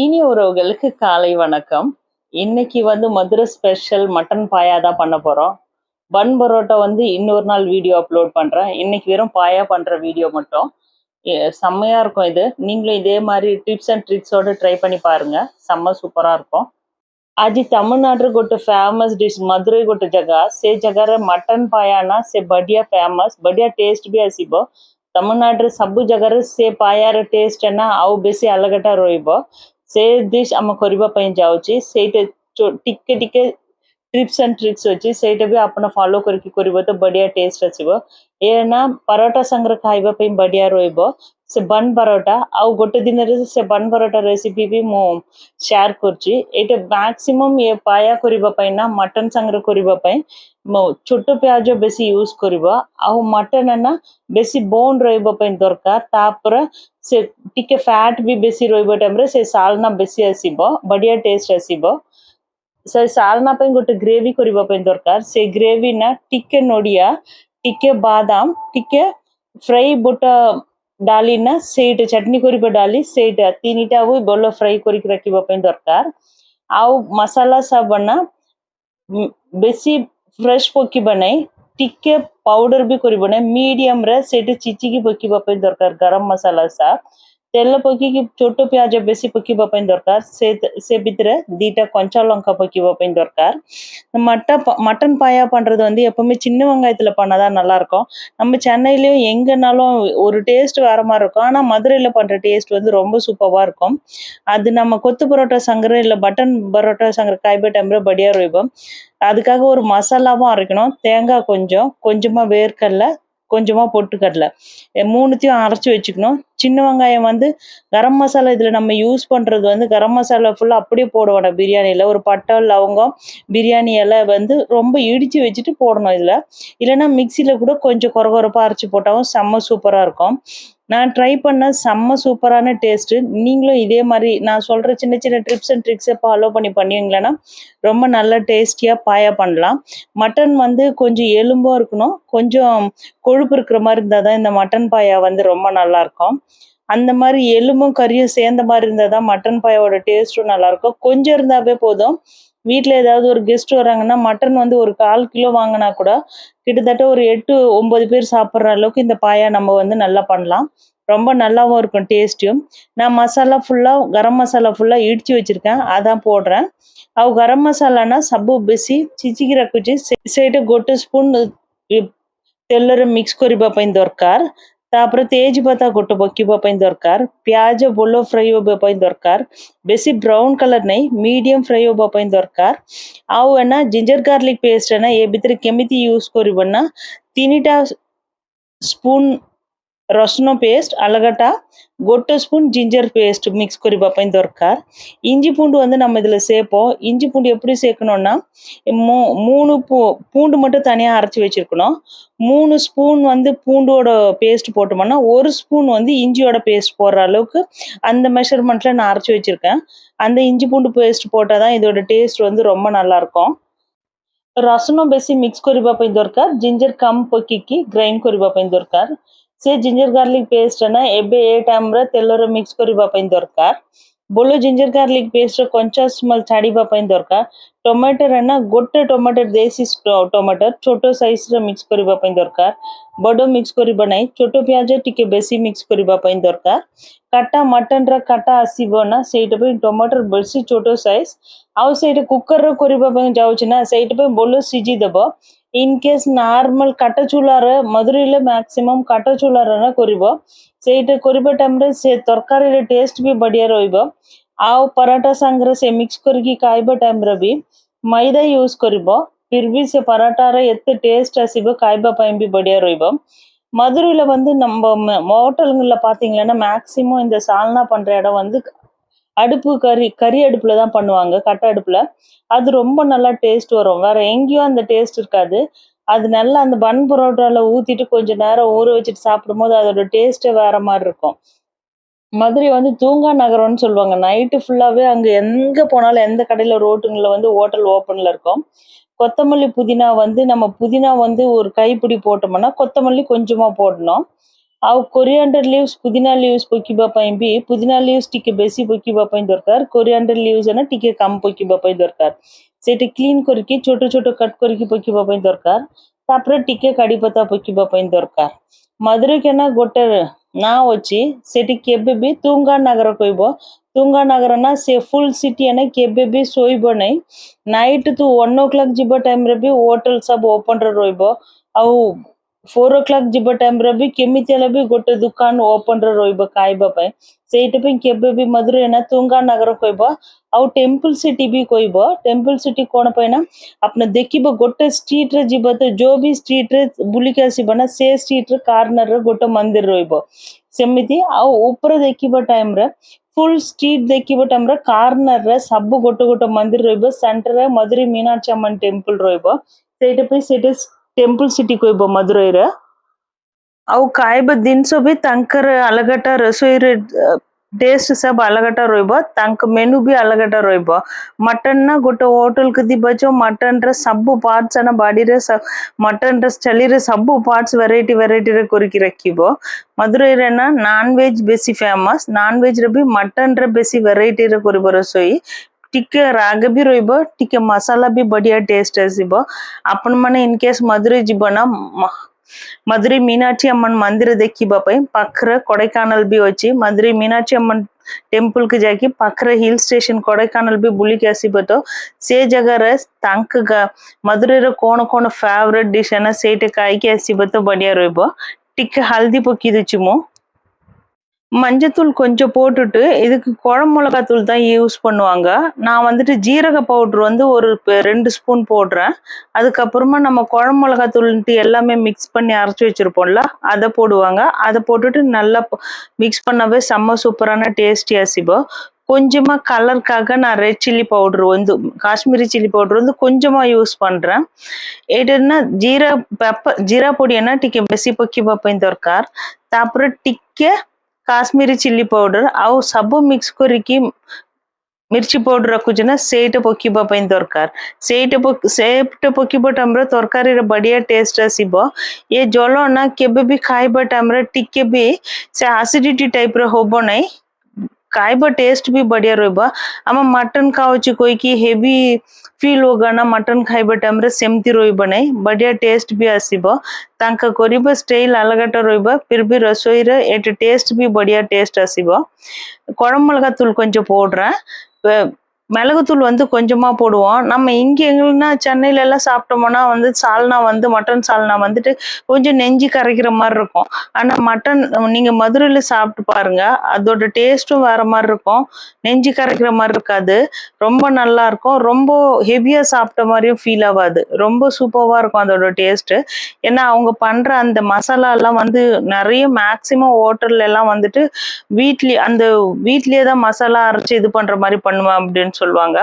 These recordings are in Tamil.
இனி உறவுகளுக்கு காலை வணக்கம். இன்னைக்கு வந்து மதுரை ஸ்பெஷல் மட்டன் பாயா தான் பண்ண போறோம். பன் பரோட்டா வந்து இன்னொரு நாள் வீடியோ அப்லோட் பண்றேன். இன்னைக்கு வெறும் பாயா பண்ற வீடியோ மட்டும். செம்மையா இருக்கும் இது. நீங்களும் இதே மாதிரி டிப்ஸ் அண்ட் ட்ரிக்ஸோடு ட்ரை பண்ணி பாருங்க. செம்ம சூப்பரா இருக்கும். அஜி तमिलनाडु கொட்டு ஃபேமஸ் டிஷ் மதுரை கொட்டு ஜகா. से ஜகார மட்டன் पायाना சே படியா फेमस படியா டேஸ்ட் பி आसब तमिलनाडु सब जगार से पायार टेस्ट ना आउ बेसी अलगटा रोब ସେ ଡିଶ୍ ଆମେ କରିବା ପାଇଁ ଯାଉଛି ସେଇଟା ଚୋ- ଟିକେ ଟିକେ ଟ୍ରିପ୍ସ ଆଣ୍ଡ ଟ୍ରିକ୍ସ ଅଛି ସେଇଟା ବି ଆପଣ ଫଲୋ କରିକି କରିବ ତ ବଢିଆ ଟେଷ୍ଟ ଆସିବ ଏ ନା ପରଟା ସାଙ୍ଗରେ ଖାଇବା ପାଇଁ ବଢିଆ ରହିବ ସେ ବନ୍ ପରଟା ଆଉ ଗୋଟେ ଦିନରେ ସେ ବନ୍ ପରଟା ରେସିପି ବି ମୁଁ ସେୟାର କରୁଛି ଏଇଟା ମ୍ୟାକ୍ସିମମ୍ ଇଏ ପାୟା କରିବା ପାଇଁ ନା ମଟନ ସାଙ୍ଗରେ କରିବା ପାଇଁ ମୋ ଛୋଟ ପିଆଜ ବେଶୀ ୟୁଜ୍ କରିବ ଆଉ ମଟନ ନା ବେଶୀ ବୋନ୍ ରହିବା ପାଇଁ ଦରକାର ତାପରେ ସେ ଟିକେ ଫ୍ୟାଟ୍ ବି ବେଶୀ ରହିବ ଟାଇମ୍ରେ ସେ ସାଲନା ବେଶୀ ଆସିବ ବଢିଆ ଟେଷ୍ଟ ଆସିବ ସେ ସାଲନା ପାଇଁ ଗୋଟେ ଗ୍ରେଭି କରିବା ପାଇଁ ଦରକାର ସେ ଗ୍ରେଭି ନା ଟିକେ ନଡ଼ିଆ ଟିକେ ବାଦାମ ଟିକେ ଫ୍ରାଇ ବୁଟ ଡାଲି ନା ସେଇଟା ଚଟନି କରିବା ଡାଲି ସେଇଟା ତିନିଟା ବି ଭଲ ଫ୍ରାଇ କରିକି ରଖିବା ପାଇଁ ଦରକାର ଆଉ ମସଲା ସବୁ ନା ମ୍, ବେଶୀ ଫ୍ରେଶ୍ ପକିବା ନାହିଁ ଟିକେ ପାଉଡର ବି କରିବ ନାହିଁ ମିଡିୟମରେ ସେଇଟା ଚିଚିକି ପକିବା ପାଇଁ ଦରକାର ଗରମ ମସଲା ସା ତେଲ ପକେଇକି ଛୋଟ ପିଆଜ ବେଶୀ ପକିବା ପାଇଁ ଦରକାର ସେ ସେ ଭିତରେ ଦିଟା கஞ்சா லங்கா பக்கிவா ପାଇଁ ଦରକାର மட்ட மட்டன் பாயா பண்றது வந்து எப்பவுமே சின்ன வெங்காயத்துல பண்ணாதான் நல்லா இருக்கும் நம்ம சென்னையிலயும் எங்கனாலும் ஒரு டேஸ்ட் வேற மாதிரி இருக்கும் ஆனா மதுரையில பண்ற டேஸ்ட் வந்து ரொம்ப சூப்பரா இருக்கும் அது நம்ம கொத்து பரோட்டா சங்கர இல்ல பட்டன் பரோட்டா சங்கர காய்பே டைம்ல படியா இருக்கும் அதுக்காக ஒரு மசாலாவும் அரைக்கணும் தேங்காய் கொஞ்சம் கொஞ்சமா வேர்க்கடலை கொஞ்சமா பொட்டுக்கடலை மூணுத்தையும் அரைச்சி வச்சுக்கணும். சின்ன வெங்காயம் வந்து கரம் மசாலா இதில் நம்ம யூஸ் பண்ணுறது வந்து கரம் மசாலா ஃபுல்லாக அப்படியே போட வேண்டாம் பிரியாணியில். ஒரு பட்டை லவங்கம் பிரியாணி இலை வந்து ரொம்ப இடித்து வச்சுட்டு போடணும் இதில். இல்லைன்னா மிக்சியில் கூட கொஞ்சம் குறகுறப்பாக அரைச்சி போட்டாலும் செம்ம சூப்பராக இருக்கும். நான் ட்ரை பண்ண செம்ம சூப்பரான டேஸ்ட்டு நீங்களும் இதே மாதிரி நான் சொல்கிற சின்ன சின்ன ட்ரிப்ஸ் அண்ட் ட்ரிக்ஸை ஃபாலோ பண்ணி பண்ணுவீங்களேன்னா ரொம்ப நல்ல டேஸ்டியாக பாயா பண்ணலாம். மட்டன் வந்து கொஞ்சம் எலும்பாக இருக்கணும். கொஞ்சம் கொழுப்பு இருக்கிற மாதிரி இருந்தால் தான் இந்த மட்டன் பாயா வந்து ரொம்ப நல்லா இருக்கும். அந்த மாதிரி எலும்பும் கறியும் சேர்ந்த மாதிரி இருந்தால் தான் மட்டன் பாயாவோட டேஸ்ட்டும் நல்லாயிருக்கும் கொஞ்சம் இருந்தாவே போதும். வீட்டில் ஏதாவது ஒரு கெஸ்ட் வராங்கன்னா மட்டன் வந்து ஒரு கால் கிலோ வாங்கினா கூட கிட்டத்தட்ட ஒரு எட்டு ஒம்பது பேர் சாப்பிட்ற அளவுக்கு இந்த பாயா நம்ம வந்து நல்லா பண்ணலாம். ரொம்ப நல்லாவும் இருக்கும் டேஸ்டியும் நான் மசாலா ஃபுல்லாக கரம் மசாலா ஃபுல்லாக இடித்து வச்சுருக்கேன். அதான் போடுறேன். ಅವು ಗರಂ ಮಸಾಲಾನ ಸಬ್ಬು ಬೆಸಿ ಚಿಚಿಗಿ ರಕ್ಕುಚಿ ಸೈಡ್ ಗೊಟ್ಟು ಸ್ಪೂನ್ ತೆಲ್ಲರು ಮಿಕ್ಸ್ ಕೊರಿಬ ಪೈನ್ ದೊರ್ಕಾರ್ ତାପରେ ତେଜ ପତା ଗୋଟେ ପକିବା ପାଇଁ ଦରକାର ପିଆଜ ଭଲ ଫ୍ରାଇ ହେବା ପାଇଁ ଦରକାର ବେଶୀ ବ୍ରାଉନ୍ କଲର୍ ନାହିଁ ମିଡ଼ିୟମ୍ ଫ୍ରାଇ ହେବା ପାଇଁ ଦରକାର ଆଉ ଏନା ଜିଞ୍ଜର ଗାର୍ଲିକ ପେଷ୍ଟ ନା ଏ ଭିତରେ କେମିତି ୟୁଜ୍ କରିବ ନା ତିନିଟା ସ୍ପୁନ୍ ରସୁଣ ପେଷ୍ଟ அழகட்டா ଗୋଟେ ஸ்பூன் ஜிஞ்சர் பேஸ்ட் மிக்ஸ் କରିବା ପାଇଁ ଦରକାର இஞ்சி பூண்டு வந்து நம்ம இதில் சேர்ப்போம் இஞ்சி பூண்டு எப்படி சேர்க்கணும்னா மூ மூணு பூ பூண்டு மட்டும் தனியாக அரைச்சி வச்சிருக்கணும் மூணு ஸ்பூன் வந்து பூண்டோட பேஸ்ட் போட்டோம்னா ஒரு ஸ்பூன் வந்து இஞ்சியோட பேஸ்ட் போடுற அளவுக்கு அந்த மெஷர்மெண்ட்டில் நான் அரைச்சி வச்சிருக்கேன் அந்த இஞ்சி பூண்டு பேஸ்ட் போட்டால் தான் இதோட டேஸ்ட் வந்து ரொம்ப நல்லா இருக்கும் ରସୁଣ ବେଶୀ ମିକ୍ସ କରିବା ପାଇଁ ଦରକାର ଜିଞ୍ଜର କମ୍ ପକେଇକି ଗ୍ରାଇଣ୍ଡ କରିବା ପାଇଁ ଦରକାର ସେ ଜିଞ୍ଜର ଗାର୍ଲିକ ପେଷ୍ଟ ନା ଏବେ ଏ ଟାଇମ୍ରେ ତେଲରେ ମିକ୍ସ କରିବା ପାଇଁ ଦରକାର ବୋଲ ଜିଞ୍ଜର ଗାର୍ଲିକ ପେଷ୍ଟର କଞ୍ଚା ସ୍ମେଲ ଛାଡ଼ିବା ପାଇଁ ଦରକାର ଟମାଟର ନା ଗୋଟେ ଟମାଟର ଦେଶୀ ଟ- ଟମାଟର ଛୋଟ ସାଇଜରେ ମିକ୍ସ କରିବା ପାଇଁ ଦରକାର ବଡ଼ ମିକ୍ସ କରିବା ନାହିଁ ଛୋଟ ପିଆଜ ଟିକେ ବେଶୀ ମିକ୍ସ କରିବା ପାଇଁ ଦରକାର କାଟା ମଟନର କାଟା ଆସିବ ନା ସେଇଟା ପାଇଁ ଟମାଟର ବେଶୀ ଛୋଟ ସାଇଜ ଆଉ ସେଇଟା କୁକରରେ କରିବା ପାଇଁ ଯାଉଛି ନା ସେଇଟା ପାଇଁ ଭଲ ସିଝିଦେବ ଇନ୍ ଇନକେସ୍ ନର୍ମାଲ୍ କାଟ ଚୁଲାରେ ମଧୁରୀରେ ମ୍ୟାକ୍ସିମମ୍ କାଟ ଚୁଲାରେ କରିବ ସେଇଟା କରିବା ଟାଇମ୍ରେ ସେ ତରକାରୀର ଟେଷ୍ଟ ବି ବଢ଼ିଆ ରହିବ ଆଉ ପରାଟା ସାଙ୍ଗରେ ସେ ମିକ୍ସ କରିକି ଖାଇବା ଟାଇମ୍ରେ ବି ମଇଦା ୟୁଜ୍ କରିବ ଫିର୍ ବି ସେ ପରାଟାରେ ଏତେ ଟେଷ୍ଟ ଆସିବ ଖାଇବା ପାଇଁ ବି ବଢ଼ିଆ ରହିବ மதுரையில் வந்து நம்ம ஹோட்டலுங்களில் பார்த்தீங்கன்னா மேக்ஸிமம் இந்த சால்னா பண்ணுற இடம் வந்து அடுப்பு கறி கறி அடுப்பில் தான் பண்ணுவாங்க கட்டை அடுப்பில். அது ரொம்ப நல்லா டேஸ்ட் வரும். வேற எங்கேயும் அந்த டேஸ்ட் இருக்காது. அது நல்லா அந்த பன் பரோட்டாவில் ஊற்றிட்டு கொஞ்ச நேரம் ஊற வச்சுட்டு சாப்பிடும்போது அதோட டேஸ்ட்டே வேற மாதிரி இருக்கும். மதுரை வந்து தூங்கா நகரம்னு சொல்லுவாங்க. நைட்டு ஃபுல்லாகவே அங்கே எங்கே போனாலும் எந்த கடையில் ரோட்டுங்களில் வந்து ஹோட்டல் ஓப்பனில் இருக்கும். கொத்தமல்லி புதினா வந்து நம்ம புதினா வந்து ஒரு கைப்பிடி போட்டோம்னா கொத்தமல்லி கொஞ்சமாக போடணும். ଆଉ କୋରିଆଣ୍ଡର ଲିଭ୍ସ ପୁଦିନା ଲିଭ୍ସ ପକେଇବା ପାଇଁ ବି ପୁଦିନା ଲିଭ୍ସ ଟିକେ ବେଶୀ ପକେଇବା ପାଇଁ ଦରକାର କୋରିଆଣ୍ଡର ଲିଭ୍ସ ନା ଟିକେ କମ୍ ପକେଇବା ପାଇଁ ଦରକାର ସେଇଠି କ୍ଲିନ୍ କରିକି ଛୋଟ ଛୋଟ କଟ୍ କରିକି ପକେଇବା ପାଇଁ ଦରକାର ତାପରେ ଟିକେ କାଡ଼ି ପତା ପକେଇବା ପାଇଁ ଦରକାର ମଦୁରାଇକେନା ଗୋଟେ ନାଁ ଅଛି ସେଠି କେବେ ବି ତୁଙ୍ଗା ନଗର କହିବ ତୁଙ୍ଗା ନଗର ନା ସେ ଫୁଲ୍ ସିଟି ନା କେବେ ବି ଶୋଇବ ନାହିଁ ନାଇଟ୍ ତୁ ୱାନ୍ ଓ କ୍ଲକ୍ ଯିବା ଟାଇମ୍ରେ ବି ହୋଟେଲ ସବୁ ଓପନ୍ରେ ફોર ଓ ક્લાક ଯିବା ଟାଇମ୍ରେ ବି କେମିତି ହେଲେ ବି ଗୋଟେ ଦୋକାନ ଓପନ୍ରେ ରହିବ ଖାଇବା ପାଇଁ ସେଇଟା ପାଇଁ କେବେ ବି ମଧୁରେ ନା ତୁଙ୍ଗା ନଗର କହିବ ଆଉ ଟେମ୍ପଲ୍ ସିଟି ବି କହିବ ଟେମ୍ପଲ୍ ସିଟି କ'ଣ ପାଇଁ ନା ଆପଣ ଦେଖିବ ଗୋଟେ ଷ୍ଟ୍ରିଟ୍ରେ ଯିବ ତ ଯୋଉ ବି ଷ୍ଟ୍ରିଟ୍ରେ ବୁଲିକି ଆସିବ ନା ସେ ଷ୍ଟ୍ରିଟ୍ର କର୍ଣ୍ଣର୍ରେ ଗୋଟେ ମନ୍ଦିର ରହିବ ସେମିତି ଆଉ ଉପରେ ଦେଖିବା ଟାଇମ୍ରେ ଫୁଲ୍ ଷ୍ଟ୍ରିଟ୍ ଦେଖିବା ଟାଇମ୍ରେ କର୍ଣ୍ଣର୍ରେ ସବୁ ଗୋଟେ ଗୋଟେ ମନ୍ଦିର ରହିବ ସେଣ୍ଟର୍ରେ ମଧୁରୀ ମୀନାକ୍ଷ ଅம்மନ ଟେମ୍ପଲ୍ ରହିବ ସେଇଟା ପାଇଁ ସେଇଟା ಟೆಂಪಲ್ ಸಿಟಿಗೆ ಮಧುರೈ ರ ಅವು ಕಾಯ್ಬ ದಿನ್ಸು ಬಿ ತಂಕರ್ ಅಲಗಟ ರಸೋಯಿ ಟೇಸ್ಟ್ ಸಬ್ ಅಲಗಟ ರೋಯ್ಬ ತಂಕ ಮೆನು ಬಿ ಅಲಗಟ ರೋಯ್ಬ ಮಟನ್ ನ ಗೊಟ್ಟ ಹೋಟೆಲ್ ಕದಿ ಬಚೋ ಮಟನ್ ರ ಸಬ್ಬು ಪಾರ್ಟ್ಸ್ ಅನ್ನ ಬಾಡಿ ರ ಸಬ್ ಮಟನ್ ರ ಚಳಿ ರ ಸಬ್ಬು ಪಾರ್ಟ್ಸ್ ವೆರೈಟಿ ವೆರೈಟಿ ರ ಕೊರಿಕಿ ರಕ್ಕಿಬೋ ಮಧುರೈ ರನ ನಾನ್ ವೆಜ್ ಬೆಸಿ ಫೇಮಸ್ ನಾನ್ ವೆಜ್ ರ ಬಿ ಮಟನ್ ರ ಬೆಸಿ ವೆರೈಟಿ ರ ಕೊರಿ ಬರೋಸೋಯಿ ଟିକେ ରାଗ ବି ରହିବ ଟିକେ ମସଲା ବି ବଢ଼ିଆ ଟେଷ୍ଟ ଆସିବ ଆପଣମାନେ ଇନ୍ କେସ୍ ମଧୁରୀ ଯିବ ନା ମଧୁରୀ ମୀନାକ୍ଷୀ ଅମନ ମନ୍ଦିର ଦେଖିବା ପାଇଁ ପାଖରେ କୋଡ଼ାଇକାନାଲ ବି ଅଛି ମଧୁରୀ ମୀନାକ୍ଷୀ ଅମନ ଟେମ୍ପଲକୁ ଯାଇକି ପାଖରେ ହିଲ୍ ଷ୍ଟେସନ କୋଡ଼ାଇକାନାଲ ବି ବୁଲିକି ଆସିବ ତ ସେ ଜାଗାରେ ତାଙ୍କ ମଧୁରୀର କ'ଣ କ'ଣ ଫେଭରେଟ୍ ଡିସ୍ ହେନା ସେଇଟା ଖାଇକି ଆସିବ ତ ବଢ଼ିଆ ରହିବ ଟିକେ ହଳଦୀ ପକେଇ ଦେଉଛି ମୁଁ மஞ்சத்தூள் கொஞ்சம் போட்டுட்டு இதுக்கு குழம்பு மிளகாத்தூள் தான் யூஸ் பண்ணுவாங்க. நான் வந்துட்டு ஜீரக பவுட்ரு வந்து ஒரு ரெண்டு ஸ்பூன் போடுறேன். அதுக்கப்புறமா நம்ம குழம்பு மிளகாத்தூள்ன்ட்டு எல்லாமே மிக்ஸ் பண்ணி அரைச்சி வச்சுருப்போம்ல அதை போடுவாங்க. அதை போட்டுட்டு நல்லா மிக்ஸ் பண்ணவே செம்ம சூப்பரான டேஸ்டி அசிபோ கொஞ்சமாக கலருக்காக நான் ரெட் சில்லி பவுட்ரு வந்து காஷ்மீரி சில்லி பவுடர் வந்து கொஞ்சமாக யூஸ் பண்ணுறேன் ఏటన్నా ஜீரா పెప్ప ஜீரா పొడి అన్న టికే బెసి పొక్కి పప్పు దొరకారు తాపర టిక్కే କାଶ୍ମୀରୀ ଚିଲି ପାଉଡର ଆଉ ସବୁ ମିକ୍ସ କରିକି ମିର୍ଚି ପାଉଡର ରଖୁଛି ନା ସେଇଟା ପକେଇବା ପାଇଁ ଦରକାର ସେଇଟା ପକ- ସେଇଟା ପକେଇବା ଟାଇମ୍ରେ ତରକାରୀରେ ବଢିଆ ଟେଷ୍ଟ ଆସିବ ଏ ଜଳ ନା କେବେ ବି ଖାଇବା ଟାଇମ୍ରେ ଟିକେ ବି ସେ ଆସିଡିଟି ଟାଇପ୍ର ହବ ନାହିଁ ଖାଇବା ଟେଷ୍ଟ ବି ବଢିଆ ରହିବ ଆମ ମଟନ ଖାଉଛି କହିକି ହେଭି ଫିଲ୍ ହୋଗା ନା ମଟନ ଖାଇବା ଟାଇମ୍ରେ ସେମିତି ରହିବ ନାହିଁ ବଢିଆ ଟେଷ୍ଟ ବି ଆସିବ ତାଙ୍କ କରିବା ଷ୍ଟାଇଲ୍ ଅଲଗାଟା ରହିବ ଫିର୍ ବି ରୋଷେଇରେ ଏଠି ଟେଷ୍ଟ ବି ବଢିଆ ଟେଷ୍ଟ ଆସିବ குழம்பு மிளகாத்தூள் கொஞ்சம் போடுறேன் வெ- மிளகுத்தூள் வந்து கொஞ்சமாக போடுவோம். நம்ம இங்கே எங்கன்னா சென்னையிலலாம் சாப்பிட்டோம்னா வந்து சால்னா வந்து மட்டன் சால்னா வந்துட்டு கொஞ்சம் நெஞ்சு கரைக்கிற மாதிரி இருக்கும். ஆனால் மட்டன் நீங்கள் மதுரையில் சாப்பிட்டு பாருங்க அதோட டேஸ்ட்டும் வேறு மாதிரி இருக்கும். நெஞ்சு கரைக்கிற மாதிரி இருக்காது. ரொம்ப நல்லா இருக்கும். ரொம்ப ஹெவியாக சாப்பிட்ட மாதிரியும் ஃபீல் ஆகாது. ரொம்ப சூப்பராக இருக்கும் அதோட டேஸ்ட்டு ஏன்னா அவங்க பண்ணுற அந்த மசாலாலாம் வந்து நிறைய மேக்சிமம் ஹோட்டல்ல எல்லாம் வந்துட்டு வீட்லயே அந்த வீட்லயே தான் மசாலா அரைச்சி இது பண்ணுற மாதிரி பண்ணுவேன் அப்படின்னு சொல்லுவாங்க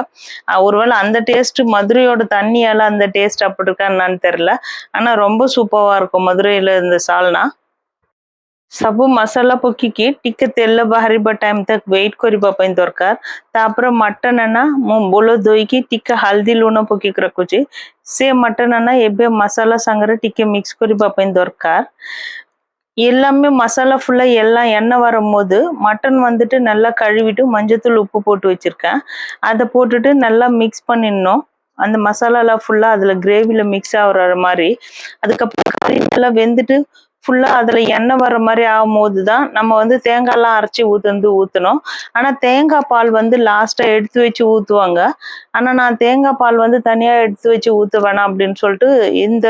அஹ் ஒருவேளை அந்த டேஸ்ட் மதுரையோட தண்ணியால அந்த டேஸ்ட் அப்படி இருக்கா என்னன்னு தெரியல ஆனா ரொம்ப சூப்பரா இருக்கும் மதுரையில இந்த சால்னா ସବୁ ମସଲା ପକେଇକି ଟିକେ ତେଲ ବାହାରିବା ଟାଇମ୍ ତକ୍ ୱେଟ୍ କରିବା ପାଇଁ ଦରକାର ତାପରେ ମଟନ ନା ମୁଁ ବୋଲ ଧୋଇକି ଟିକେ ହଳଦୀ ଲୁଣ ପକେଇକି ରଖୁଛି ସେ ମଟନ ନା ଏବେ ମସଲା ସାଙ୍ଗରେ ଟିକେ மிக்ஸ் କରିବା ପାଇଁ ଦରକାର எல்லாமே மசாலா ஃபுல்லாக எல்லாம் எண்ணெய் வரும்போது மட்டன் வந்துட்டு நல்லா கழுவிட்டு மஞ்சத்தூள் உப்பு போட்டு வச்சிருக்கேன். அதை போட்டுட்டு நல்லா மிக்ஸ் பண்ணிடணும். அந்த மசாலாலாம் ஃபுல்லாக அதில் கிரேவியில் மிக்ஸ் ஆகுற மாதிரி. அதுக்கப்புறம் கறி நல்லா வெந்துட்டு ஃபுல்லாக அதில் எண்ணெய் வர்ற மாதிரி ஆகும்போது தான் நம்ம வந்து தேங்காய்லாம் அரைச்சி ஊற்றுந்து ஊற்றணும் ஆனால் தேங்காய் பால் வந்து லாஸ்ட்டாக எடுத்து வச்சு ஊற்றுவாங்க ஆனால் நான் தேங்காய் பால் வந்து தனியாக எடுத்து வச்சு ஊத்த வேணாம் அப்படின்னு சொல்லிட்டு இந்த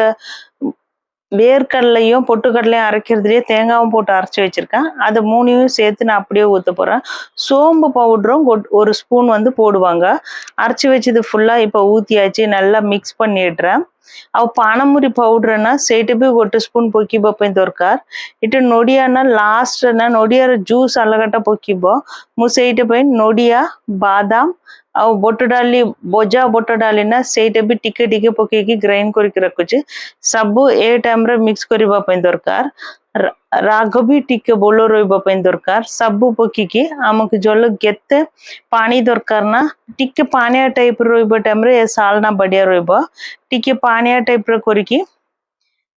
வேர்க்கடலையும் பொட்டுக்கடலையும் அரைக்கிறதுலயே தேங்காவும் போட்டு அரைச்சி வச்சிருக்கேன். அது மூணையும் சேர்த்து நான் அப்படியே ஊத்த போறேன். சோம்பு பவுடரும் ஒரு ஸ்பூன் வந்து போடுவாங்க. அரைச்சி வச்சது ஃபுல்லா இப்போ ஊத்தியாச்சு நல்லா மிக்ஸ் பண்ணிடுறேன். ଆଉ ପାଣମୁରି ପାଉଡର ନା ସେଇଟା ବି ଗୋଟେ ସ୍ପୁନ୍ ପକେଇବା ପାଇଁ ଦରକାର ଏଠି ନଡିଆ ନା ଲାଷ୍ଟ ନା ନଡିଆର ଜୁସ୍ ଅଲଗାଟା ପକେଇବ ମୁଁ ସେଇଟା ପାଇଁ ନଡିଆ ବାଦାମ ଆଉ ବୁଟ ଡାଲି ବଜା ବୁଟ ଡାଲି ନା ସେଇଟା ବି ଟିକେ ଟିକେ ପକେଇକି ଗ୍ରାଇଣ୍ଡ କରିକି ରଖୁଛି ସବୁ ଏ ଟାଇମ୍ରେ ମିକ୍ସ କରିବା ପାଇଁ ଦରକାର ରା- ରାଗ ବି ଟିକେ ଭଲ ରହିବା ପାଇଁ ଦରକାର ସବୁ ପକେଇକି ଆମକୁ ଜଳ କେତେ ପାଣି ଦରକାର ନା ଟିକେ ପାଣିଆ ଟାଇପ ରହିବା ଟାଇମ୍ରେ ଏ ସାଲନା ବଢିଆ ରହିବ ଟିକେ ପାଣିଆ ଟାଇପ ର କରିକି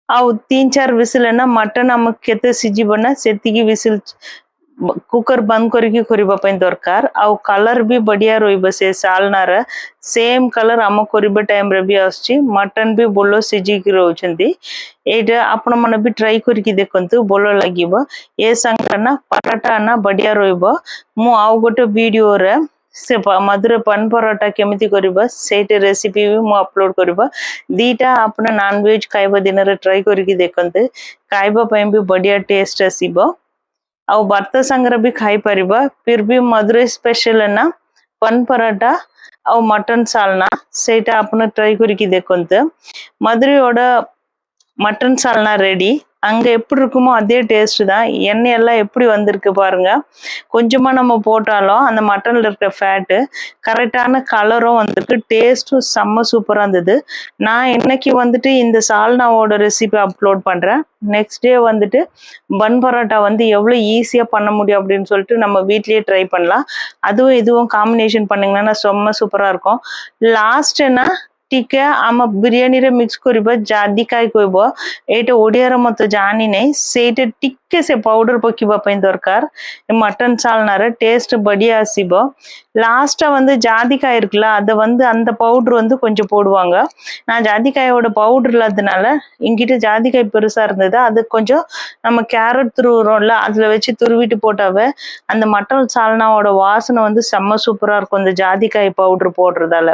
ଆଉ ତିନି ଚାରି ବିସିଲ ନା ମଟନ ଆମକୁ କେତେ ସିଝିବ ନା ସେତିକି ବିସିଲ କୁକର ବନ୍ଦ କରିକି କରିବା ପାଇଁ ଦରକାର ଆଉ କଲର ବି ବଢିଆ ରହିବ ସେ ସାଲନାର ସେମ୍ କଲର ଆମ କରିବା ଟାଇମରେ ବି ଆସୁଛି ମଟନ ବି ଭଲ ସିଝିକି ରହୁଛନ୍ତି ଏଇଟା ଆପଣ ମାନେ ବି ଟ୍ରାଏ କରିକି ଦେଖନ୍ତୁ ଭଲ ଲାଗିବ ଏ ସାଙ୍ଗରେ ନା ପରାଟା ନା ବଢିଆ ରହିବ ମୁଁ ଆଉ ଗୋଟେ ଭିଡିଓରେ ସେ ପ- ମଧୁର ପାନ ପରଟା କେମିତି କରିବ ସେଇଟା ରେସିପି ବି ମୁଁ ଅପଲୋଡ କରିବ ଦିଟା ଆପଣ ନନଭେଜ ଖାଇବା ଦିନରେ ଟ୍ରାଏ କରିକି ଦେଖନ୍ତୁ ଖାଇବା ପାଇଁ ବି ବଢିଆ ଟେଷ୍ଟ ଆସିବ ଆଉ ବାର୍ତ୍ତା ସାଙ୍ଗରେ ବି ଖାଇପାରିବା ଫିର୍ ବି ମଧୁରାଇ ସ୍ପେଶାଲ ନା ପାନ୍ ପରାଟା ଆଉ ମଟନ ସାଲନା ସେଇଟା ଆପଣ ଟ୍ରାଏ କରିକି ଦେଖନ୍ତୁ ମଧୁରାଇଓட மட்டன் சால்னா ரெடி அங்கே எப்படி இருக்குமோ அதே டேஸ்ட்டு தான். எண்ணெய் எல்லாம் எப்படி வந்திருக்கு பாருங்கள் கொஞ்சமாக நம்ம போட்டாலும் அந்த மட்டனில் இருக்கிற ஃபேட்டு கரெக்டான கலரும் வந்துருக்கு. டேஸ்ட்டும் செம்ம சூப்பராக இருந்தது. நான் இன்னைக்கு வந்துட்டு இந்த சால்னாவோட ரெசிபி அப்லோட் பண்ணுறேன் நெக்ஸ்ட் டே வந்துட்டு பன் பரோட்டா வந்து எவ்வளோ ஈஸியாக பண்ண முடியும் அப்படின்னு சொல்லிட்டு நம்ம வீட்லேயே ட்ரை பண்ணலாம். அதுவும் இதுவும் காம்பினேஷன் பண்ணிங்கன்னா செம்ம சூப்பராக இருக்கும். லாஸ்ட்டுன்னா ଟିକେ ଆମ ବିରିୟାନୀରେ ମିକ୍ସ କରିବ ଜାଦିକାଇ କହିବ ଏଇଟା ଓଡ଼ିଆର ମତେ ଜାଣି ନାହିଁ ସେଇଟା ଟିକେ ସେ ପାଉଡର ପକେଇବା ପାଇଁ ଦରକାର ମଟନ ସାଲନାର ଟେଷ୍ଟ ବଢ଼ିଆ ଆସିବ லாஸ்டா வந்து ஜாதிக்காய் இருக்குல்ல அதை வந்து அந்த பவுடர் வந்து கொஞ்சம் போடுவாங்க. நான் ஜாதிக்காயோட பவுடர் இல்லாததுனால எங்கிட்ட ஜாதிக்காய் பெருசா இருந்தது. அது கொஞ்சம் நம்ம கேரட் துருவுறோம்ல அதுல வச்சு துருவிட்டு போட்டாவே அந்த மட்டன் சால்னாவோட வாசனை வந்து செம்ம சூப்பரா இருக்கும் இந்த ஜாதிக்காய் பவுடர் போடுறதால.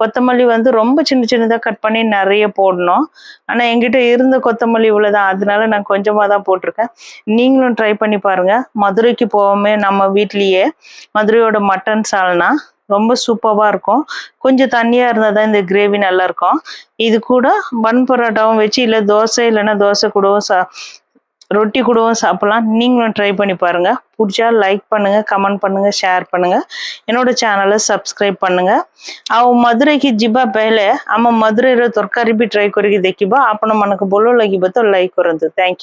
கொத்தமல்லி வந்து ரொம்ப சின்ன சின்னதா கட் பண்ணி நிறைய போடணும். ஆனா என்கிட்ட இருந்த கொத்தமல்லி இவ்வளவுதான். அதனால நான் கொஞ்சமா தான் போட்டிருக்கேன். நீங்களும் ட்ரை பண்ணி பாருங்க. மதுரைக்கு போவோமே நம்ம வீட்லயே மதுரையோட மட்டன் சேர்த்துட்டாங்கன்னா ரொம்ப சூப்பராக இருக்கும். கொஞ்சம் தண்ணியாக இருந்தால் தான் இந்த கிரேவி நல்லாயிருக்கும் இது கூட பன் பரோட்டாவும் வச்சு இல்லை தோசை இல்லைன்னா தோசை கூடவும் சா ரொட்டி கூடவும் சாப்பிட்லாம். நீங்களும் ட்ரை பண்ணி பாருங்கள் பிடிச்சா லைக் பண்ணுங்கள் கமெண்ட் பண்ணுங்கள் ஷேர் பண்ணுங்கள் என்னோட சேனலை சப்ஸ்கிரைப் பண்ணுங்கள் அவன் மதுரைக்கு ಜಿಬ್ಬಾ ಪೆಹಲೆ ಅಮ್ಮ மதுரையில் ಇರೋ ட்ரை ಬಿ ಟ್ರೈ அப்போ ದೆಕ್ಕಿಬ ಆಪಣ ಮನಕ ಬೊಲೋ ಲಗಿಬ ತೊ ಲೈಕ್ ಕೊರಂತು